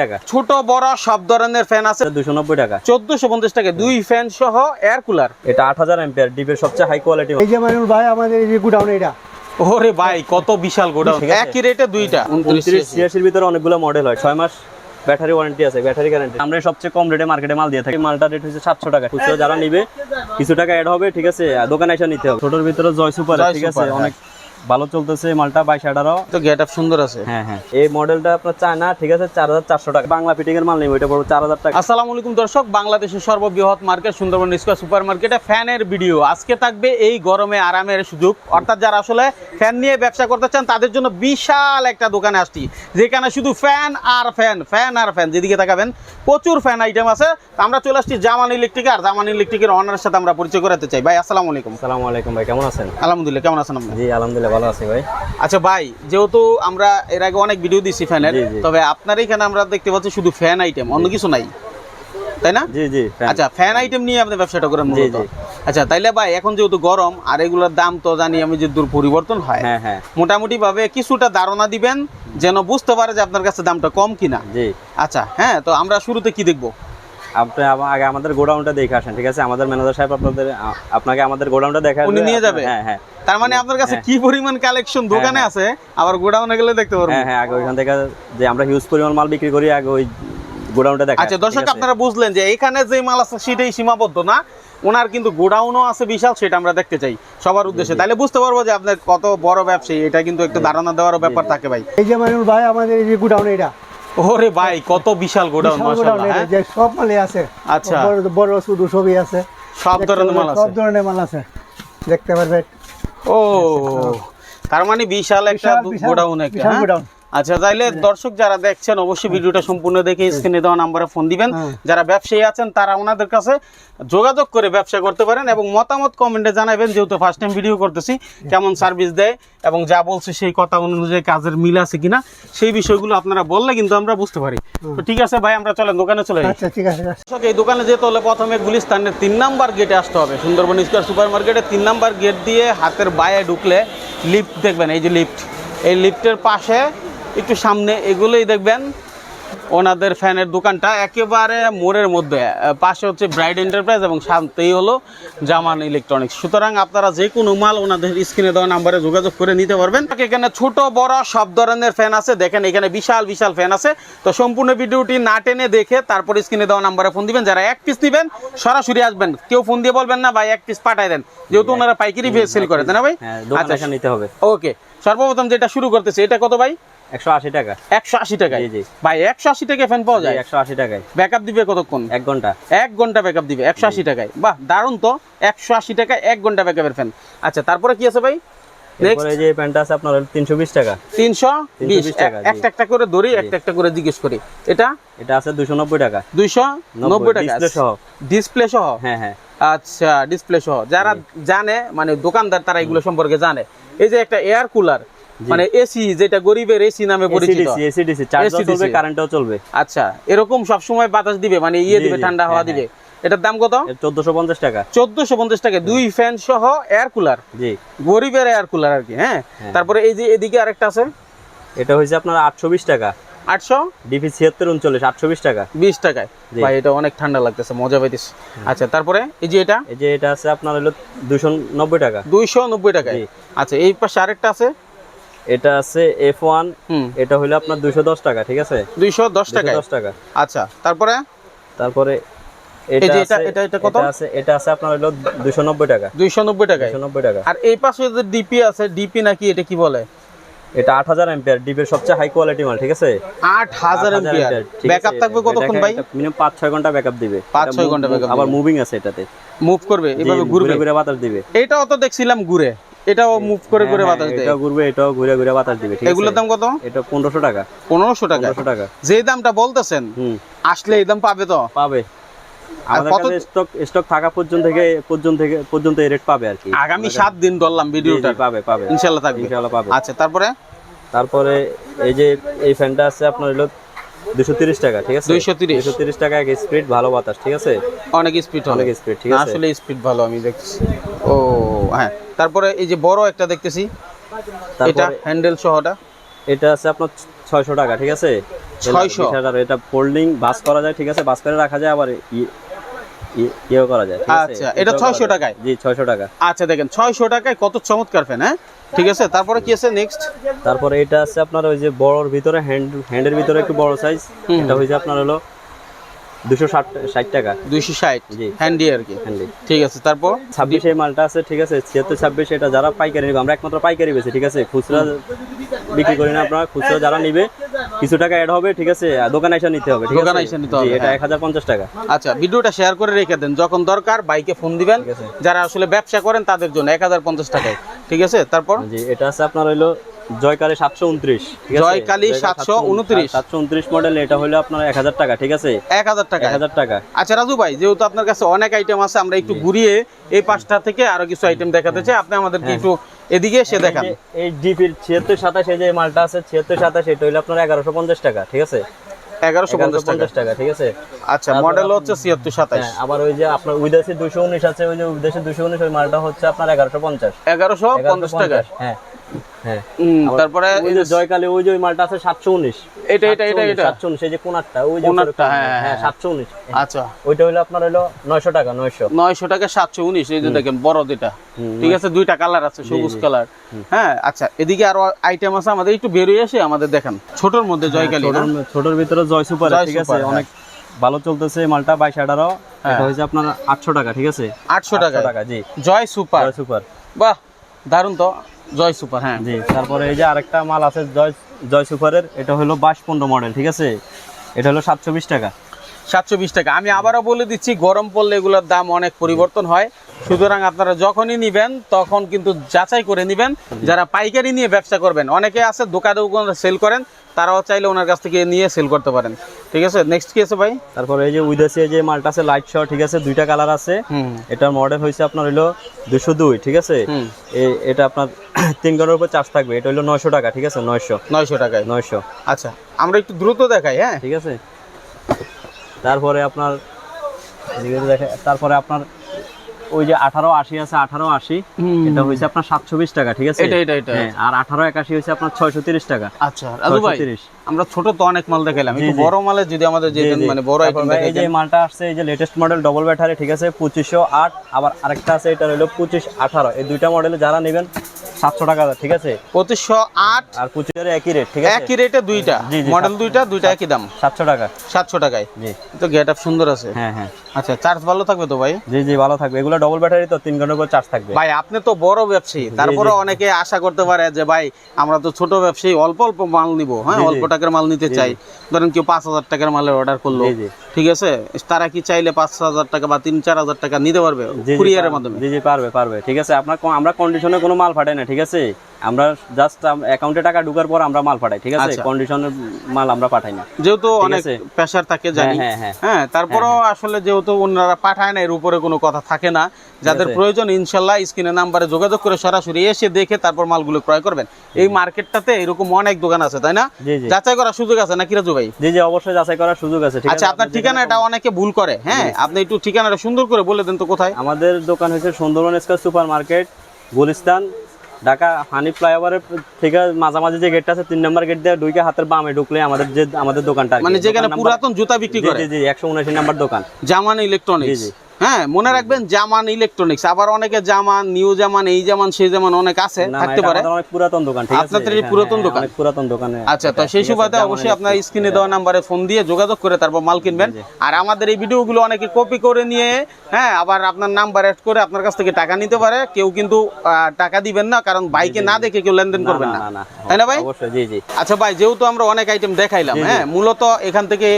টাকা। ছোট বড় সব ধরনের ফ্যান আছে। দুশো নব্বই টাকা। চোদ্দশো পঞ্চাশ টাকা দুই ফ্যান সহ এয়ার কুলার এটা আট হাজার ডিপের সবচেয়ে হাই কোয়ালিটি এই যে মানুষ ভাই আমাদের এই যে এটা। ওরে ভাই কত বিশাল গোডাউন একই রেটে দুইটা। উনত্রিশ ছিয়াশির ভিতরে অনেকগুলো মডেল হয়। ছয় মাস ব্যাটারি ওয়ারেন্টি আছে ব্যাটারি গ্যারান্টি আমরা সবচেয়ে কম রেটে মার্কেটে মাল দিয়ে থাকি। মালটার রেট হচ্ছে সাতশো টাকা। খুচরো যারা নিবে কিছু টাকা অ্যাড হবে ঠিক আছে? দোকানে এসে নিতে হবে। ছোটোর ভিতরে জয় সুপার ঠিক আছে? হ্যাঁ। অনেক ভালো চলতেছে মালটা বাইশ আঠারো। তো গেট আপ সুন্দর আছে। হ্যাঁ হ্যাঁ। এই মডেলটা আপনার চায় না ঠিক আছে? চার হাজার চারশো টাকা। বাংলা ফিটিং এর মাল নেই ওইটা পড়বে চার হাজার টাকা। আসসালামু আলাইকুম দর্শক বাংলাদেশের সর্ববৃহৎ মার্কেট সুন্দরবন স্কোয়ার সুপার মার্কেটে ফ্যানের ভিডিও। আজকে থাকবে এই গরমে আরামের সুযোগ। অর্থাৎ যারা আসলে ফ্যান নিয়ে ব্যবসা করতে চান তাদের জন্য বিশাল একটা দোকানে আসছি। যেখানে শুধু ফ্যান আর ফ্যান ফ্যান আর ফ্যান যেদিকে তাকাবেন প্রচুর ফ্যান আইটেম আছে। আমরা চলে আসছি জামান ইলেকট্রিক আর জামান ইলেকট্রিকের অনারের সাথে আমরা পরিচয় করাতে চাই। ভাই আসসালামু আলাইকুম। আসসালামু আলাইকুম ভাই কেমন আছেন? আলহামদুলিল্লাহ কেমন আছেন আপনি? জি আলহামদুলিল্লাহ ভালো আছি ভাই। আচ্ছা ভাই যেহেতু আমরা এর আগে অনেক ভিডিও দিছি ফ্যানের। তবে আপনার এখানে আমরা দেখতে পাচ্ছি শুধু ফ্যান আইটেম অন্য কিছু নাই। তাই না? জি জি আচ্ছা ফ্যান আইটেম নিয়ে আপনি ব্যবসাটা করেন মূলত। আচ্ছা তাইলে ভাই এখন যেহেতু গরম আর এগুলোর দাম তো জানি আমি যে দূর পরিবর্তন হয় হ্যাঁ হ্যাঁ। মোটামুটি ভাবে কিছুটা ধারণা দিবেন যেন বুঝতে পারে যে আপনার কাছে দামটা কম কিনা। জি। আচ্ছা হ্যাঁ তো আমরা শুরুতে কি দেখব? আপনি আগে আমাদের গোডাউনটা দেখে আসেন ঠিক আছে? আমাদের ম্যানেজার সাহেব আপনাদের আপনাকে আমাদের গোডাউনটা দেখা উনি নিয়ে যাবে? হ্যাঁ হ্যাঁ। তার মানে আপনার কাছে হ্যাঁ। কি পরিমাণ কালেকশন দোকানে হ্যাঁ। আছে আবার গোডাউনে গেলে দেখতে পারব হ্যাঁ হ্যাঁ আগে ওইখান থেকে যে আমরা হিউজ পরিমাণ মাল বিক্রি করি আগে ওই গোডাউনটা দেখা আচ্ছা দর্শক আপনারা বুঝলেন যে এখানে যে মাল আছে সেটাই সীমাবদ্ধ না। ওনার কিন্তু গোডাউনও আছে বিশাল সেটা আমরা দেখতে চাই সবার উদ্দেশ্যে। তাহলে বুঝতে পারব যে আপনার কত বড় ব্যবসায়ী এটা কিন্তু একটু ধারণা দেওয়ারও ব্যাপার থাকে ভাই। এই যে মানুষ ভাই আমাদের এই যে গুডাউন এটা ওরে ভাই কত বিশাল গোডাউন মাশাআল্লাহ হ্যাঁ? যে সব মালই আছে আচ্ছা। বড় বড় শুধু সবই আছে সব ধরনের মাল সব ধরনের মাল আছে দেখতে পারবেন ও তার মানে বিশাল একটা গোডাউন একটা হ্যাঁ? গোডাউন। আচ্ছা তাইলে দর্শক যারা দেখছেন অবশ্যই ভিডিওটা সম্পূর্ণ দেখে স্ক্রিনে দেওয়া নাম্বারে ফোন দিবেন। হ্যাঁ। যারা ব্যবসায়ী আছেন তারা ওনাদের কাছে যোগাযোগ করে ব্যবসা করতে পারেন এবং মতামত কমেন্টে জানাবেন যেহেতু ফার্স্ট টাইম ভিডিও করতেছি কেমন সার্ভিস দেয় এবং যা বলছে সেই কথা অনুযায়ী কাজের মিল আছে কিনা সেই বিষয়গুলো আপনারা বললে কিন্তু আমরা বুঝতে পারি। তো ঠিক আছে ভাই আমরা চলেন দোকানে চলে যাই। আচ্ছা ঠিক আছে দর্শক, এই দোকানে যেতে হলে প্রথমে গুলিস্তানের তিন নাম্বার গেটে আসতে হবে। সুন্দরবন স্কোয়ার সুপার মার্কেটে তিন নাম্বার গেট দিয়ে হাতের বায়ে ঢুকলে লিফট দেখবেন এই যে লিফট এই লিফটের পাশে একটু সামনে এগুলোই দেখবেন। ওনাদের ফ্যানের দোকানটা একেবারে মোড়ের মধ্যে। পাশে হচ্ছে ব্রাইড এন্টারপ্রাইজ এবং সামনেই হলো জামান ইলেকট্রনিক্স সুতরাং আপনারা যে কোনো মাল ওনাদের স্ক্রিনে দেওয়া নাম্বারে যোগাযোগ করে নিতে পারবেন। এখানে ছোট বড় সব ধরনের ফ্যান আছে। দেখেন এখানে বিশাল বিশাল ফ্যান আছে। তো সম্পূর্ণ ভিডিওটি না টেনে দেখে তারপর স্ক্রিনে দেওয়া নাম্বারে ফোন দিবেন। যারা এক পিস নেবেন সরাসরি আসবেন। কেউ ফোন দিয়ে বলবেন না ভাই এক পিস পাঠাই দেন। যেহেতু ওনারা পাইকারি সেল করে তাই না ভাই? হ্যাঁ আচ্ছা। নিতে হবে। ওকে। সর্বপ্রথম যেটা শুরু করতেছে এটা কত ভাই? একশো আশি টাকা। একশো আশি টাকা জি। ভাই একশো আশি টাকা ফ্যান পাওয়া যায়? একশো আশি টাকায়। ব্যাকআপ দিবে কতক্ষণ? এক ঘণ্টা। এক ঘণ্টা ব্যাকআপ দিবে একশো আশি টাকায়। বাহ দারুণ তো। একশো আশি টাকায় এক ঘণ্টা ব্যাকআপের ফ্যান আচ্ছা তারপরে কি আছে ভাই? এরপরে যে প্যান্টটা আছে আপনার তিনশো বিশ টাকা। 320 টাকা, একটা একটা করে ধরি একটা একটা করে জিজ্ঞেস করি। এটা? এটা আছে টাকা। সহ। ডিসপ্লে সহ? হ্যাঁ হ্যাঁ। আচ্ছা ডিসপ্লে সহ। যারা জানে মানে দোকানদার তারা এগুলো সম্পর্কে জানে। এই যে একটা এয়ার কুলার মানে এসি যেটা গরিবের এসি নামে পরিচিত। চলবে কারেন্টও চলবে। আচ্ছা এরকম সব সময় বাতাস দিবে মানে ইয়ে দিবে ঠান্ডা হাওয়া হ্যাঁ, দিবে। এটার দাম কত? চোদ্দশো পঞ্চাশ টাকা। চোদ্দশো পঞ্চাশ টাকা। দুই ফ্যান সহ এয়ার কুলার জি। গরিবের এয়ার কুলার আর কি হ্যাঁ? হ্যাঁ। তারপরে এই যে এদিকে আরেকটা আছে? এটা হয়েছে আপনার আটশো বিশ টাকা। আটশো? ডিপি ছিয়াত্তর উনচল্লিশ আটশো বিশ টাকা। বিশ টাকায়। ভাই এটা অনেক ঠান্ডা লাগতেছে মজা পাইতেছে আচ্ছা তারপরে এই যে এটা? এই যে এটা আছে আপনার হলো দুশো নব্বই টাকা। দুইশো নব্বই টাকায়। জি। আচ্ছা এই পাশে আরেকটা আছে? এটা আছে এফ ওয়ান এটা হলো আপনার দুশো দশ টাকা ঠিক আছে? দুইশো দশ টাকায়? দশ টাকা। আচ্ছা তারপরে? তারপরে এটা- এটা- এটা কত? আছে এটা আছে আপনার হলো দুশো নব্বই টাকা। দুইশো নব্বই টাকায়? দুশো নব্বই টাকা। আর এই পাশে যে ডিপি আছে ডিপি নাকি এটা কি বলে? এটা আট হাজার এম্পিয়ার ডিপের সবচেয়ে হাই কোয়ালিটি মাল ঠিক আছে? আট হাজার এম্পিয়ার ব্যাকআপ থাকবে কতক্ষণ ভাই? মিনিমাম পাঁচ ছয় ঘণ্টা ব্যাকআপ দিবে। পাঁচ, এটা ছয় move- ঘণ্টা backup আবার মুভিং আছে এটাতে। মুভ করবে এভাবে ঘুরবে। ঘুরে ঘুরে বাতাস দিবে। এটাও তো দেখছিলাম ঘুরে। এটাও মুভ করে করে হ্যাঁ, বাতাস দেয়। এটাও ঘুরবে এটাও ঘুরে ঘুরে বাতাস দিবে ঠিক আছে? এগুলোর দাম কত? এটা পনেরোশো টাকা। পনেরোশো টাকা। পনেরোশো টাকা। যে দামটা বলতেছেন হুম। আসলে এই দাম পাবে তো? পাবে। আমাদের স্টক স্টক থাকা পর্যন্ত থেকে পর্যন্ত থেকে পর্যন্ত এই রেট পাবে আর কি। আগামী দিন ধরলাম ভিডিওটা পাবে থাকবে। ইনশাআল্লাহ পাবে। আচ্ছা তারপরে? তারপরে এই যে এই ফ্যানটা আছে আপনার হলো টাকা ঠিক আছে? 230 দুশো তিরিশ টাকা এক স্পিড ভালো বাতাস ঠিক আছে? অনেক স্পিড অনেক স্পিড ঠিক আছে? আসলে স্পিড ভালো আমি দেখছি। ও হ্যাঁ তারপরে এই যে বড় একটা দেখতেছি এটা হ্যান্ডেল সহটা এটা আছে আপনার ছয়শো টাকা ঠিক আছে? 600 বিশ হাজার, এটা ফোল্ডিং বাস করা যায় ঠিক আছে? বাস করে রাখা যায় আবার ইয়েও করা যায় আচ্ছা, এটা 600 টাকায়? জি ছয়শো টাকা। আচ্ছা দেখেন ছয়শো টাকায় কত চমৎকার ফ্যান হ্যাঁ? ঠিক আছে তারপরে কি আছে নেক্সট তারপরে এটা আছে আপনার ওই যে বড়র ভিতরে হ্যান্ড হ্যান্ডের ভিতরে একটু বড় সাইজ এটা হয়েছে আপনার হলো দুশো ষাট টাকা। দুইশো ষাট? জি। হ্যান্ডি আর কি। হ্যান্ডি ঠিক আছে তারপর? ছাব্বিশ মালটা আছে ঠিক আছে ছিয়াত্তর ছাব্বিশ এটা যারা পাইকারি নিবে আমরা একমাত্র পাইকারি বেছি ঠিক আছে? খুচরা বিক্রি করি না আপনারা খুচরা যারা নিবে কিছু টাকা অ্যাড হবে ঠিক আছে? দোকানে এসে নিতে হবে ঠিক আছে? দোকানে এসে নিতে হবে, এটা হ্যাঁ। এক হাজার পঞ্চাশ টাকা। আচ্ছা ভিডিওটা শেয়ার করে রেখে দেন। যখন দরকার বাইকে ফোন দিবেন। যারা আসলে ব্যবসা করেন তাদের জন্য এক হাজার পঞ্চাশ টাকায়। ঠিক আছে তারপর? জি এটা আছে আপনার হইল জয়কালী সাতশো উনত্রিশ জয়কালী 729 সাতশো উনত্রিশ। মডেল এটা হলো আপনার এক হাজার টাকা ঠিক আছে? এক হাজার টাকা। এক হাজার টাকা। আচ্ছা রাজু ভাই যেহেতু আপনার কাছে অনেক আইটেম আছে আমরা একটু ঘুরিয়ে এই পাঁচটা থেকে আরও কিছু আইটেম দেখাতে চাই। আপনি আমাদেরকে একটু এদিকে এসে দেখান। এই জিপির ছিয়াত্তর সাতাশ এই যে মালটা আছে ছিয়াত্তর সাতাশ এটা হইল আপনার এগারোশো পঞ্চাশ টাকা ঠিক আছে? এগারোশো পঞ্চাশ টাকা। ঠিক আছে? আচ্ছা মডেল হচ্ছে ছিয়াত্তর সাতাশ। হ্যাঁ আবার ওই যে আপনার উইদেশে দুশো উনিশ আছে ওই যে উইদেশে দুশো উনিশ ওই মালটা হচ্ছে আপনার এগারোশো পঞ্চাশ। এগারোশো পঞ্চাশ টাকা। হ্যাঁ। হ্যাঁ। তারপরে ওই যে জয়কালী ওই যে ওই মালটা আছে সাতশো উনিশ। এটা, এটা, এটা, এটা? সাতশো উনিশ এই যে কোনারটা ওই যে কোনারটা, হ্যাঁ, কোনার, হ্যাঁ, হ্যাঁ। সাতশো উনিশ। আচ্ছা। ওইটা হলো আপনার হলো নয়শো টাকা নয়শো। নয়শো টাকা সাতশো উনিশ এই যে দেখেন বড় যেটা ঠিক আছে দুইটা কালার আছে সবুজ কালার। হ্যাঁ আচ্ছা এদিকে আরও আইটেম আছে আমাদের একটু বেরিয়ে এসে আমাদের দেখান। ছোটর মধ্যে জয়কালী? ছোটর ভিতরে জয় সুপার ঠিক আছে। অনেক ভালো চলতেছে মালটা বাইশ আঠারো। হ্যাঁ। এটা হয়েছে আপনার আটশো টাকা ঠিক আছে? আটশো টাকা। টাকা জি। জয় সুপার। জয় সুপার। বাহ দারুণ তো। জয় সুপার হ্যাঁ। জি তারপরে এই যে আরেকটা মাল আছে জয় জয় সুপারের এটা হলো বাইশ পনেরো মডেল ঠিক আছে? এটা হলো সাতশো বিশ টাকা। সাতশো বিশ টাকা। আমি আবারও বলে দিচ্ছি গরম পড়লে এগুলোর দাম অনেক পরিবর্তন হয়। সুতরাং আপনারা যখনই নিবেন তখন কিন্তু যাচাই করে নিবেন। যারা পাইকারি নিয়ে ব্যবসা করবেন অনেকে আছে দোকানে দোকানে সেল করেন তারাও চাইলে ওনার কাছ থেকে নিয়ে সেল করতে পারেন। ঠিক আছে? নেক্সট কি আছে ভাই? তারপরে এই যে উইদেশে যে মালটা আছে লাইট শর্ট ঠিক আছে? দুইটা কালার আছে। এটার মডেল হয়েছে আপনার হলো দুশো দুই ঠিক আছে? এটা আপনার তিন ঘণ্টার উপর চার্জ থাকবে। এটা হলো নয়শো টাকা ঠিক আছে? নয়শো। নয়শো টাকায়। নয়শো। আচ্ছা আমরা একটু দ্রুত দেখাই হ্যাঁ? ঠিক আছে? তারপরে আপনার দেখে- তারপরে আপনার ওই যে আঠারো আশি আছে আঠারো আশি। এটা হয়েছে আপনার সাতশো বিশ টাকা ঠিক আছে? এটা, এটা, এটা। হ্যাঁ, আর আঠারো একাশি হয়েছে আপনার ছয়শো তিরিশ টাকা। আচ্ছা রাজু ভাই আমরা ছোট তো অনেক মাল দেখালাম একটু বড় মালে যদি আমাদের যে। মানে বড় আইফোন এই যে মালটা আসছে এই যে লেটেস্ট মডেল ডবল ব্যাটারি ঠিক আছে? পঁচিশশো আট আবার আরেকটা আছে এটা হলো পঁচিশ আঠারো। এই দুইটা মডেলে যারা নেবেন সাতশো টাকা ঠিক আছে? পঁচিশশো আট আর একই রেট ঠিক আছে? একই রেটে দুইটা। মডেল দুইটা দুইটা একই দাম। সাতশো টাকা। সাতশো টাকায়। জি। তো গেট আপ সুন্দর আছে। হ্যাঁ হ্যাঁ। আচ্ছা চার্জ ভালো থাকবে তো ভাই? জি জি ভালো থাকবে। এগুলো ডবল ব্যাটারি তো তিন ঘণ্টার পর চার্জ থাকবে। ভাই আপনি তো বড় ব্যবসায়ী। তারপরে অনেকে আশা করতে পারে যে ভাই আমরা তো ছোট ব্যবসায়ী অল্প অল্প মাল নিব। হ্যাঁ। অল্প টাকার মাল নিতে চাই। ধরেন কেউ পাঁচ হাজার টাকার মালের অর্ডার করল। ঠিক আছে? তারা কি চাইলে পাঁচ হাজার টাকা বা তিন চার হাজার টাকা নিতে পারবে কুরিয়ারের পারবে। মাধ্যমে? জি জি পারবে পারবে। ঠিক আছে আপনার আমরা কন্ডিশনে কোনো মাল পাঠাই না ঠিক আছে? আমরা জাস্ট অ্যাকাউন্টে টাকা ঢুকার পর আমরা মাল পাঠাই ঠিক আছে? আচ্ছা। কন্ডিশনের মাল আমরা পাঠাই না যেহেতু অনেক আছে। প্রেশার থাকে জানি। হ্যাঁ, হ্যাঁ, হ্যাঁ। তারপরেও আসলে যেহেতু ওনারা পাঠায় না এর উপরে কোনো কথা থাকে না। যাদের প্রয়োজন ইনশাল্লাহ স্ক্রিনের নাম্বারে যোগাযোগ করে সরাসরি এসে দেখে তারপর মালগুলো ক্রয় করবেন। এই মার্কেটটাতে এরকম অনেক দোকান আছে তাই না। যাচাই করার সুযোগ আছে নাকি রাজু ভাই? জি জি অবশ্যই যাচাই করার সুযোগ আছে ঠিক আচ্ছা আছে আপনার আপনি ঠিকানাটা অনেকে ভুল করে হ্যাঁ? আপনি একটু ঠিকানাটা সুন্দর করে বলে দেন তো কোথায়? আমাদের দোকান হচ্ছে Sundarban square super market Gulistan Dhaka হানি ফ্লাইওভারের থেকে মাঝামাঝি যে গেটটা আছে তিন নম্বর গেট দিয়ে দুইকে হাতের বামে ঢুকলে আমাদের যে আমাদের দোকানটা মানে যেখানে পুরাতন জুতা বিক্রি করে? জি জি একশো উনআশি নাম্বার দোকান। জামান ইলেকট্রনিক্স জি, জি। হ্যাঁ মনে রাখবেন জামান ইলেকট্রনিক্স আবার অনেকে জামান নিউ জামান এই জামান সেই জামান অনেক আছে থাকতে পারে। অনেক পুরাতন দোকান ঠিক আছে? আপনাদের এই হ্যাঁ, পুরাতন হ্যাঁ, দোকান? অনেক পুরাতন দোকানে আচ্ছা তো সেই সুবাদে অবশ্যই আপনার স্ক্রিনে দেওয়া নাম্বারে ফোন দিয়ে যোগাযোগ করে তারপর মাল কিনবেন। আর আমাদের এই ভিডিওগুলো অনেকে কপি করে নিয়ে হ্যাঁ আবার আপনার নাম্বার অ্যাড করে আপনার কাছ থেকে টাকা নিতে পারে। কেউ কিন্তু টাকা দিবেন না কারণ বাইকে না দেখে কেউ লেনদেন করবেন না, তাই না ভাই? অবশ্যই জি জি। আচ্ছা ভাই যেহেতু আমরা অনেক আইটেম দেখাইলাম। হ্যাঁ মূলত এখান থেকে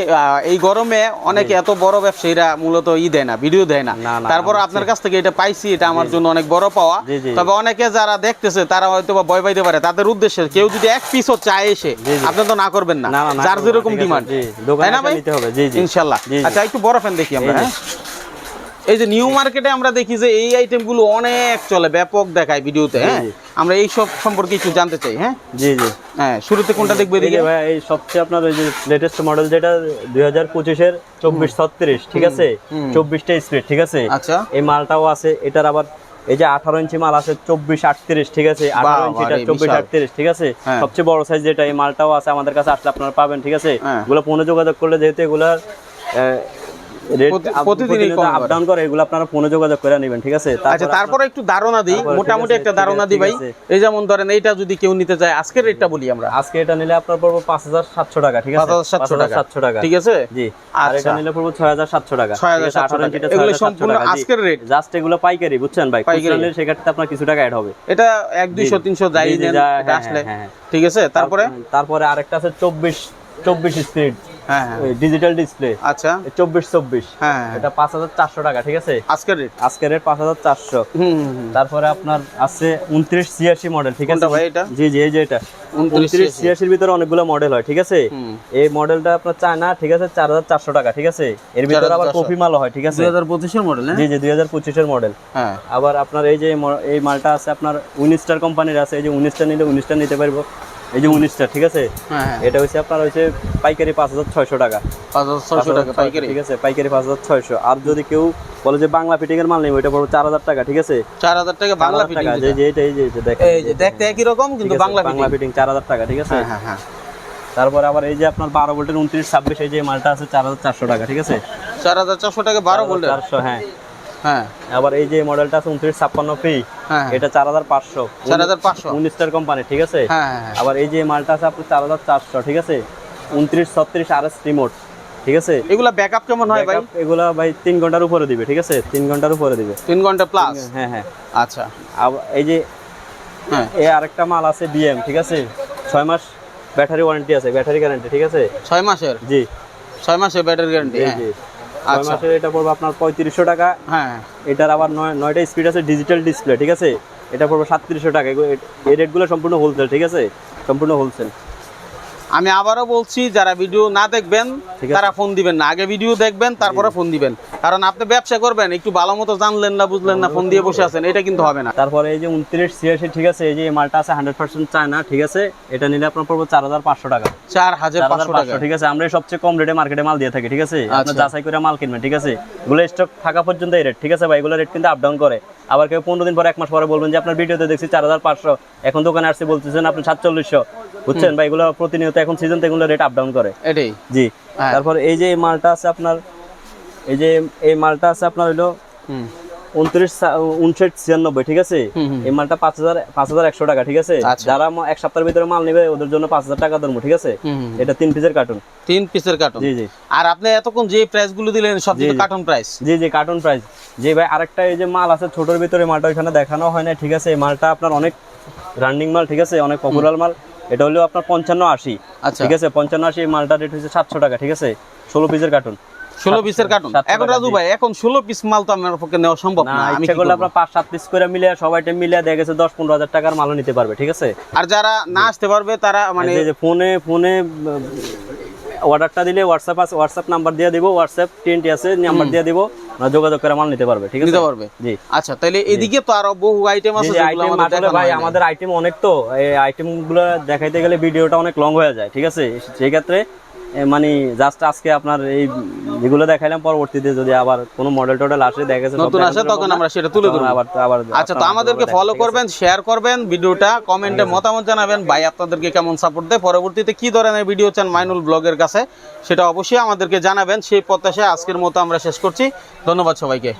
এই গরমে অনেকে এত বড় ব্যবসায়ীরা মূলত ই দেয় না ভিডিও দেয় না। তারপর আপনার কাছ থেকে এটা পাইছি এটা আমার জন্য অনেক বড় পাওয়া। তবে অনেকে যারা দেখতেছে তারা হয়তো বা ভয় পাইতে পারে। তাদের উদ্দেশ্যে কেউ যদি এক পিসও চায় এসে। আপনি তো না করবেন না। যার যেরকম ডিমান্ড তাই না ভাই। ইনশাল্লাহ। আচ্ছা একটু বড় ফ্যান দেখি আমরা হ্যাঁ? এই যে নিউ মার্কেটে আমরা দেখি যে এই আইটেমগুলো অনেক চলে ব্যাপক দেখায় ভিডিওতে হ্যাঁ? আমরা এই সব সম্পর্কে একটু জানতে চাই হ্যাঁ? জি জি। হ্যাঁ শুরুতে কোনটা দেখব এদিকে? ভাই এই সবচেয়ে আপনার ওই যে লেটেস্ট মডেল যেটা দুই হাজার পঁচিশের চব্বিশ ঠিক আছে? চব্বিশটা স্পিড ঠিক আছে? আচ্ছা। এই মালটাও আছে এটার আবার এই যে আঠারো ইঞ্চি মাল আছে চব্বিশ আটত্রিশ ঠিক আছে? আঠারো ইঞ্চিটা চব্বিশ। আটত্রিশ ঠিক আছে? হ্যাঁ। সবচেয়ে বড় সাইজ যেটা এই মালটাও আছে আমাদের কাছে আসলে আপনারা পাবেন ঠিক আছে? হ্যাঁ। এগুলো ফোনে যোগাযোগ করলে যেহেতু এগুলার আপ ডাউন করে। এগুলো আপনারা ফোনে যোগাযোগ করে নেবেন ঠিক আছে? আচ্ছা তারপরে একটু ধারণা দিই মোটামুটি একটা ধারণা দিই ভাই। এই যেমন ধরেন এইটা যদি কেউ নিতে চায় আজকের রেটটা বলি আমরা। আজকে এটা নিলে আপনার পড়ব পাঁচ হাজার সাতশো টাকা ঠিক আছে? 5,700 টাকা। সাতশো টাকা। ঠিক আছে? জি। আর এটা আচ্ছা। নিলে পড়ব ছয় হাজার সাতশো টাকা। 6,700 টাকা। এগুলো সম্পূর্ণ আজকের rate? জাস্ট এগুলো পাইকারি বুঝছেন ভাই? পাইকারি। নিলে সেক্ষেত্রে আপনার কিছু টাকা অ্যাড হবে। এটা এক দুইশো তিনশো যাই জি, জি, নেন এটা হ্যাঁ, আসলে। হ্যাঁ, হ্যাঁ। ঠিক আছে? তারপরে? তারপরে আরেকটা আছে চব্বিশ চব্বিশ স্পিড ডিজিটাল ডিসপ্লে আচ্ছা। চব্বিশ চব্বিশ। হ্যাঁ হ্যাঁ। এটা পাঁচ হাজার চারশো টাকা ঠিক আছে? আজকের রেট আজকের রেট পাঁচ হাজার চারশো। তারপরে আপনার আছে উনত্রিশ ছিয়াশি মডেল ঠিক আছে? ভাই এটা? জি জি এই যে এটা। উনত্রিশ ছিয়াশির ভিতরে অনেকগুলো মডেল হয় ঠিক আছে? এই মডেলটা আপনার চায় না ঠিক আছে? চার হাজার চারশো টাকা ঠিক আছে? এর ভিতরে আবার 4,400 কপি মালও হয় ঠিক আছে? দুই হাজার পঁচিশের মডেল জি জি দুই হাজার পঁচিশের মডেল হ্যাঁ। আবার আপনার এই যে এই মালটা আছে আপনার উনিশটার কোম্পানির আছে এই যে উনিশটা নিলে উনিশটা নিতে পারব। এই যে উনিশটা ঠিক আছে? হ্যাঁ হ্যাঁ। এটা হচ্ছে আপনার হচ্ছে পাইকারি পাঁচ হাজার ছয়শো টাকা। পাঁচ হাজার ছয়শো টাকা পাইকারি? ঠিক আছে পাইকারি পাঁচ হাজার ছয়শো। আর যদি কেউ বলে যে বাংলা ফিটিং এর মাল নেই ওইটা পড়ব চার হাজার টাকা ঠিক আছে? চার হাজার টাকা বাংলা ফিটিং যে যে এটা এই যে এটা দেখেন এই যে দেখতে একই রকম কিন্তু বাংলা বাংলা ফিটিং চার হাজার টাকা ঠিক আছে? হ্যাঁ হ্যাঁ হ্যাঁ। তারপরে আবার এই যে আপনার বারো ভোল্টের উনত্রিশ ছাব্বিশ এই যে মালটা আছে চার হাজার চারশো টাকা ঠিক আছে? চার হাজার চারশো টাকা বারো বললেন চারশো হ্যাঁ। হ্যাঁ। আবার এই যে মডেলটা আছে উনত্রিশ ছাপ্পান্ন পি হ্যাঁ এটা চার হাজার পাঁচশো। চার হাজার পাঁচশো। উনিশটার কোম্পানি ঠিক আছে? হ্যাঁ হ্যাঁ হ্যাঁ। আবার এই যে মালটা আছে আপনার চার হাজার চারশো ঠিক আছে? উনত্রিশ ছত্রিশ আর এস রিমোট ঠিক আছে? এগুলা ব্যাকআপ কেমন হয় ভাই? এগুলা ভাই তিন ঘণ্টার উপরে দিবে ঠিক আছে? তিন ঘণ্টার উপরে দিবে। তিন ঘণ্টা প্লাস হ্যাঁ হ্যাঁ। আচ্ছা। এই যে হ্যাঁ। এই আরেকটা মাল আছে বিএম ঠিক আছে? ছয় মাস ব্যাটারি ওয়ারেন্টি আছে ব্যাটারি গ্যারান্টি ঠিক আছে? ছয় মাসের? জি। ছয় মাসের ব্যাটারি গ্যারান্টি জি হ্যাঁ। আচ্ছা। মাসের এটা পড়বে আপনার পঁয়ত্রিশশো টাকা। হ্যাঁ। এটার আবার নয় নয়টা স্পিড আছে ডিজিটাল ডিসপ্লে ঠিক আছে? এটা পড়বে সাতত্রিশশো টাকা। এই রেটগুলো সম্পূর্ণ হোলসেল ঠিক আছে? সম্পূর্ণ হোলসেল আমি আবারও বলছি যারা ভিডিও না দেখবেন তারা ফোন দিবেন না। আগে ভিডিও দেখবেন তারপরে ফোন দিবেন। কারণ আপনি ব্যবসা করবেন একটু ভালো মতো জানলেন না বুঝলেন না ফোন দিয়ে বসে আছেন এটা কিন্তু হবে না। তারপরে এই যে উনত্রিশ ছিয়াশি ঠিক আছে এই যে মালটা আছে হান্ড্রেড পার্সেন্ট চায়না ঠিক আছে এটা নিলে আপনার পড়ব চার হাজার পাঁচশো টাকা। চার হাজার পাঁচশো টাকা। ঠিক আছে আমরা সবচেয়ে কম রেটে মার্কেটে মাল দিয়ে থাকি ঠিক আছে। আপনার আচ্ছা। যাচাই করে মাল কিনবেন ঠিক আছে। এগুলো স্টক থাকা পর্যন্ত এই রেট ঠিক আছে ভাই এগুলো রেট কিন্তু আপ ডাউন করে। আবার কেউ পনেরো দিন পর এক মাস পরে বলবেন যে আপনার ভিডিওতে দেখছি চার হাজার পাঁচশো। এখন দোকানে আসছে বলতেছেন আপনি সাতচল্লিশশো। বুঝছেন? বা এগুলো প্রতিনিয়ত এখন সিজন এগুলো রেট আপ ডাউন করে। এটাই। জি। হ্যাঁ। তারপর এই যে মালটা আছে আপনার এই যে এই মালটা আছে আপনার হইল উনত্রিশ উনষাট ছিয়ানব্বই ঠিক আছে। এই মালটা পাঁচ হাজার পাঁচ হাজার একশো টাকা ঠিক আছে? আচ্ছা। যারা এক সপ্তাহের ভিতরে মাল নেবে ওদের জন্য পাঁচ হাজার টাকা ধরবো ঠিক আছে। এটা তিন পিসের কার্টুন তিন পিসের কার্টন জি জি। আর আপনি এতক্ষণ যে প্রাইসগুলো দিলেন সব। কার্টন প্রাইস জি। জি কার্টুন প্রাইস জি ভাই আরেকটা এই যে মাল আছে ছোটোর ভিতরে মালটা ওইখানে দেখানো হয় না ঠিক আছে? এই মালটা আপনার অনেক রানিং মাল ঠিক আছে? অনেক পপুলার মাল। এটা হলো আপনার পঞ্চান্ন আশি আচ্ছা। ঠিক আছে? পঞ্চান্ন আশি মালটা রেট হচ্ছে সাতশো টাকা ঠিক আছে? ষোলো পিসের কার্টুন ষোলো পিসের কার্টন এখন টাকা, রাজু ভাই এখন ষোলো পিস মাল তো আমার পক্ষে নেওয়া সম্ভব না আমি কি করলে করব? আপনার পাঁচ সাত পিস করে মিলে সবাইটা মিলে দেখা গেছে দশ পনেরো হাজার টাকার মালও নিতে পারবে ঠিক আছে? আর যারা না আসতে পারবে তারা মানে ফোনে ফোনে অর্ডারটা দিলে হোয়াটসঅ্যাপ আছে হোয়াটসঅ্যাপ নাম্বার দিয়ে দিব হোয়াটসঅ্যাপ টিএনটি আছে নাম্বার দিয়ে দিব যোগাযোগ করে মাল নিতে পারবে ঠিক আছে? নিতে পারবে। জি। আচ্ছা তাহলে এদিকে তো আরও বহু আইটেম আছে আসলে ভাই আমাদের আইটেম অনেক তো এই আইটেমগুলো দেখাইতে গেলে ভিডিওটা অনেক লং হয়ে যায় ঠিক আছে? সেই ক্ষেত্রে মানে জাস্ট আজকে আপনার এই যেগুলো দেখাইলাম পরবর্তীতে যদি আবার কোনো মডেল টডেল আসে দেখা গেছে নতুন আসে তখন আমরা সেটা তুলে ধরব। আবার আবার আচ্ছা তো আমাদেরকে ফলো করবেন শেয়ার করবেন ভিডিওটা কমেন্টে মতামত জানাবেন। ভাই আপনাদেরকে কেমন সাপোর্ট দেয়? পরবর্তীতে কি ধরনের ভিডিও চান মাইনুল ব্লগের কাছে সেটা অবশ্যই আমাদেরকে জানাবেন। সেই প্রত্যাশায় আজকের মতো আমরা শেষ করছি। ধন্যবাদ সবাইকে।